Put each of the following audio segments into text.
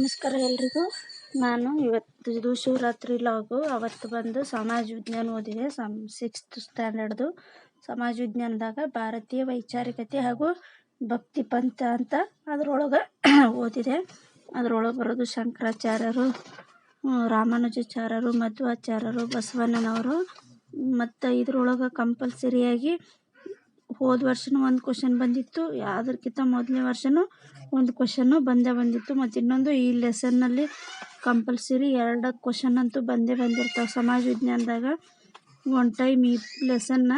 ನಮಸ್ಕಾರ ಎಲ್ರಿಗೂ. ನಾನು ಇವತ್ತು ಶಿವರಾತ್ರಿ ಲಾಗು. ಅವತ್ತು ಬಂದು ಸಮಾಜ ವಿಜ್ಞಾನ ಓದಿದೆ. ಸಮ್ ಸಿಕ್ಸ್ತ್ ಸ್ಟ್ಯಾಂಡರ್ಡ್ದು ಸಮಾಜ ವಿಜ್ಞಾನದಾಗ ಭಾರತೀಯ ವೈಚಾರಿಕತೆ ಹಾಗೂ ಭಕ್ತಿ ಪಂಥ ಅಂತ ಅದರೊಳಗೆ ಓದಿದೆ. ಅದರೊಳಗೆ ಬರೋದು ಶಂಕರಾಚಾರ್ಯರು ರಾಮಾನುಜಾಚಾರ್ಯರು, ಮಧ್ವಾಚಾರ್ಯರು, ಬಸವಣ್ಣನವರು. ಮತ್ತು ಇದರೊಳಗೆ ಕಂಪಲ್ಸರಿಯಾಗಿ ಹೋದ ವರ್ಷನೂ ಒಂದು ಕ್ವಶನ್ ಬಂದಿತ್ತು. ಅದಕ್ಕಿಂತ ಮೊದಲನೇ ವರ್ಷನೂ ಒಂದು ಕ್ವಶನ್ನು ಬಂದೇ ಬಂದಿತ್ತು. ಮತ್ತು ಇನ್ನೊಂದು ಈ ಲೆಸನ್ನಲ್ಲಿ ಕಂಪಲ್ಸರಿ ಎರಡು ಕ್ವಶನ್ ಅಂತೂ ಬಂದೇ ಬಂದಿರ್ತಾವೆ. ಸಮಾಜ ವಿಜ್ಞಾನದಾಗ ಒನ್ ಟೈಮ್ ಈ ಲೆಸನ್ನ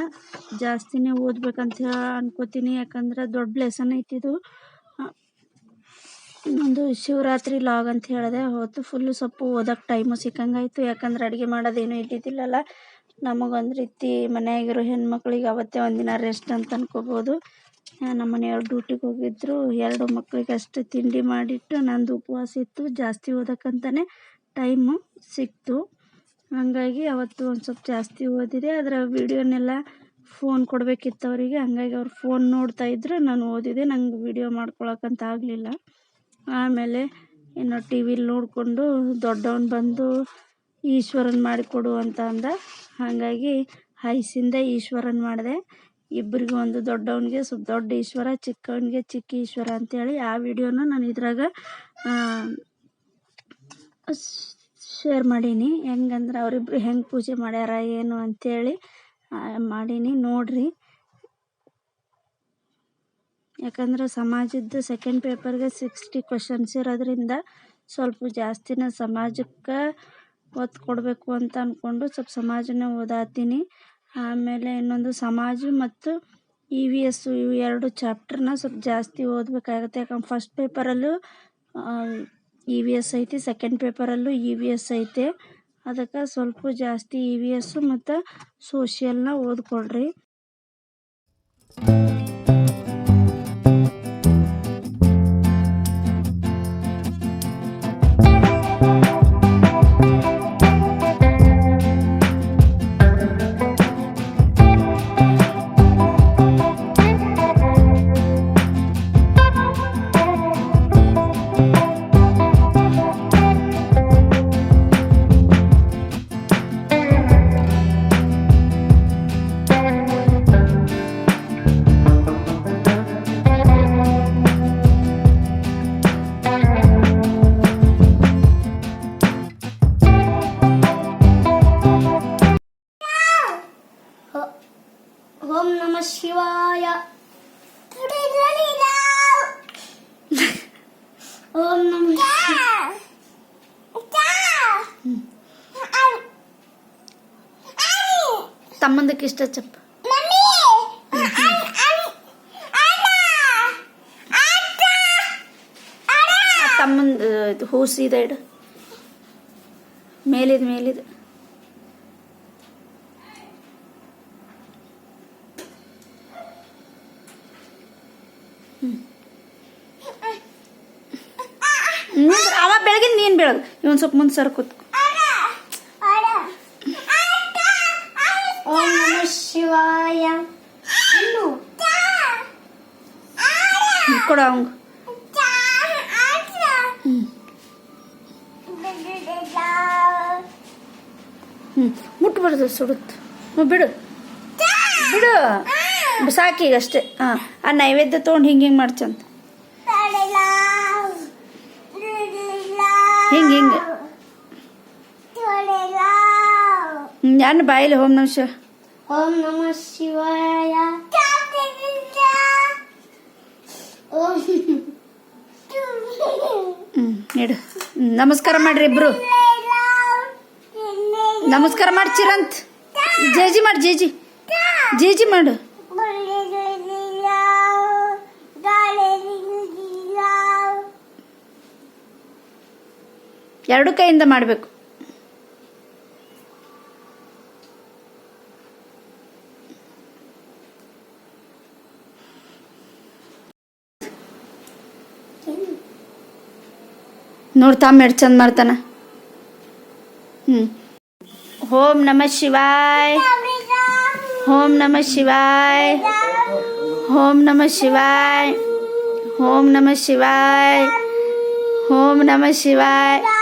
ಜಾಸ್ತಿನೇ ಓದ್ಬೇಕಂತ ಹೇಳಿ ಅನ್ಕೋತೀನಿ. ಯಾಕಂದ್ರೆ ದೊಡ್ಡ ಲೆಸನ್ ಐತಿದು ಇನ್ನೊಂದು ಶಿವರಾತ್ರಿ ಲಾಗ್ ಅಂತ ಹೇಳಿದೆ. ಹೊತ್ತು ಫುಲ್ಲು ಸೊಪ್ಪು ಓದೋಕೆ ಟೈಮು ಸಿಕ್ಕಂಗಾಯ್ತು. ಯಾಕಂದ್ರೆ ಅಡುಗೆ ಮಾಡೋದೇನು ಇದ್ದಿದ್ದಿಲ್ಲಲ್ಲ. ನಮಗೊಂದು ರೀತಿ ಮನೆಯಾಗಿರೋ ಹೆಣ್ಮಕ್ಳಿಗೆ ಅವತ್ತೇ ಒಂದಿನ ರೆಸ್ಟ್ ಅಂತ ಅನ್ಕೋಬೋದು. ನಮ್ಮ ಮನೆಯವ್ರು ಡ್ಯೂಟಿಗೆ ಹೋಗಿದ್ರು. ಎರಡು ಮಕ್ಳಿಗೆ ಅಷ್ಟು ತಿಂಡಿ ಮಾಡಿಟ್ಟು ನಂದು ಉಪವಾಸ ಇತ್ತು. ಜಾಸ್ತಿ ಓದೋಕ್ಕಂತಲೇ ಟೈಮು ಸಿಕ್ತು. ಹಾಗಾಗಿ ಅವತ್ತು ಒಂದು ಸ್ವಲ್ಪ ಜಾಸ್ತಿ ಓದಿದೆ. ಅದರ ವೀಡಿಯೋನೆಲ್ಲ ಫೋನ್ ಕೊಡಬೇಕಿತ್ತು ಅವರಿಗೆ ಹಂಗಾಗಿ ಅವ್ರು ಫೋನ್ ನೋಡ್ತಾ ಇದ್ರು. ನಾನು ಓದಿದೆ, ನಂಗೆ ವೀಡಿಯೋ ಮಾಡ್ಕೊಳಕ್ಕಂತ ಆಗಲಿಲ್ಲ. ಆಮೇಲೆ, ಇನ್ನು ಟಿ ವಿಲಿ ನೋಡಿಕೊಂಡು ದೊಡ್ಡವನು ಬಂದು ಈಶ್ವರನ್ ಮಾಡಿಕೊಡು ಅಂತ ಅಂದ. ಹಾಗಾಗಿ ಹೈಸಿಂದ ಈಶ್ವರನ್ ಮಾಡಿದೆ. ಇಬ್ಬರಿಗೂ ಒಂದು ದೊಡ್ಡವನಿಗೆ ಸ್ವಲ್ಪ ದೊಡ್ಡ ಈಶ್ವರ ಚಿಕ್ಕವನಿಗೆ ಚಿಕ್ಕ ಈಶ್ವರ ಅಂತೇಳಿ ಆ ವಿಡಿಯೋನ ನಾನು ಇದ್ರಾಗ ಶೇರ್ ಮಾಡೀನಿ. ಹೆಂಗಂದ್ರೆ ಅವರಿಬ್ರು ಹೆಂಗೆ ಪೂಜೆ ಮಾಡ್ಯಾರ ಏನು ಅಂತೇಳಿ ಆ, ಮಾಡೀನಿ. ನೋಡ್ರಿ. ಯಾಕಂದ್ರೆ ಸಮಾಜದ ಸೆಕೆಂಡ್ ಪೇಪರ್ಗೆ ಸಿಕ್ಸ್ಟಿ ಕ್ವಶನ್ಸ್ ಇರೋದ್ರಿಂದ ಸ್ವಲ್ಪ ಜಾಸ್ತಿನ ಸಮಾಜಕ್ಕೆ ಒತ್ತು ಕೊಡಬೇಕು ಅಂತ ಅಂದ್ಕೊಂಡು ಸ್ವಲ್ಪ ಸಮಾಜನೇ ಓದಾತೀನಿ. ಆಮೇಲೆ ಇನ್ನೊಂದು ಸಮಾಜ ಮತ್ತು ಇ ವಿ ಎಸ್ಸು ಇವು ಎರಡು ಚಾಪ್ಟರ್ನ ಸ್ವಲ್ಪ ಜಾಸ್ತಿ ಓದಬೇಕಾಗುತ್ತೆ. ಯಾಕಂದ್ರೆ ಫಸ್ಟ್ ಪೇಪರಲ್ಲೂ ಇ ವಿ ಎಸ್ ಐತಿ ಸೆಕೆಂಡ್ ಪೇಪರಲ್ಲೂ ಇ ವಿ ಎಸ್ ಐತೆ. ಅದಕ್ಕೆ ಸ್ವಲ್ಪ ಜಾಸ್ತಿ ಇ ವಿ ಎಸ್ಸು ಮತ್ತು ಸೋಷಿಯಲ್ನ ಓದ್ಕೊಳ್ರಿ. ಓಂ ನಮ ತಮ್ಮಂದಕ್ಕೆ ಇಷ್ಟ ಚಪ್ಪ ತಮ್ಮಂದು ಇದು ಹೂ ಸೀದಾ ಇಡು ಮೇಲಿದ್ ಮೇಲಿದ್ ಅವ ಬೆಳಗಿನ ನೀನು ಬೆಳಗ್. ಇವನ್ ಸ್ವಲ್ಪ ಮುಂದೆ ಸರ್ ಕೂತ್ಕೊ. ಓಂ ನಮ ಶಿವಾಯ. ಕೊಡ ಅವಂಗ. ಹ್ಞೂ ಮುಟ್ಬಾರ್ದು ಸುಡುತ್ತೆ ಹ್ಞೂ ಬಿಡು. ಬಿಡು. ಸಾಕೀಗಷ್ಟೇ ಹಾಂ. ಆ ನೈವೇದ್ಯ ತೊಗೊಂಡು ಹಿಂಗೆ ಹಿಂಗೆ ಮಾಡ್ಚಂತ ಹಿಂಗೆ ಹಿಂಗೆ. ಯಾರು ಬಾಯಿಲಿ ಹೋಮ್ ನಮ್ಶ ಓಂ ನಮ ಶಿವಾಯ. ಓಂ. ಹ್ಞೂ ಇಡು. ಹ್ಮ್, ನಮಸ್ಕಾರ ಮಾಡ್ರಿ ಇಬ್ರು. ನಮಸ್ಕಾರ ಮಾಡಿ ಚಿರಂತ್ ಜೇಜಿ ಮಾಡಿ ಜೇಜಿ. ಜೇಜಿ ಮಾಡು. ಎರಡು ಕೈಯಿಂದ ಮಾಡಬೇಕು. ನೋಡ್ತಾ ಮೇಡ್ ಚಂದ ಮಾಡ್ತಾನ. ಹ್ಞೂ ಓಂ ನಮ ಶಿವಾಯ್. ಓಂ ನಮ ಶಿವಾಯ್. ಓಂ ನಮ ಶಿವಾಯ್. ಓಂ ನಮ ಶಿವಾಯ್. ಓಂ ನಮ ಶಿವಾಯ.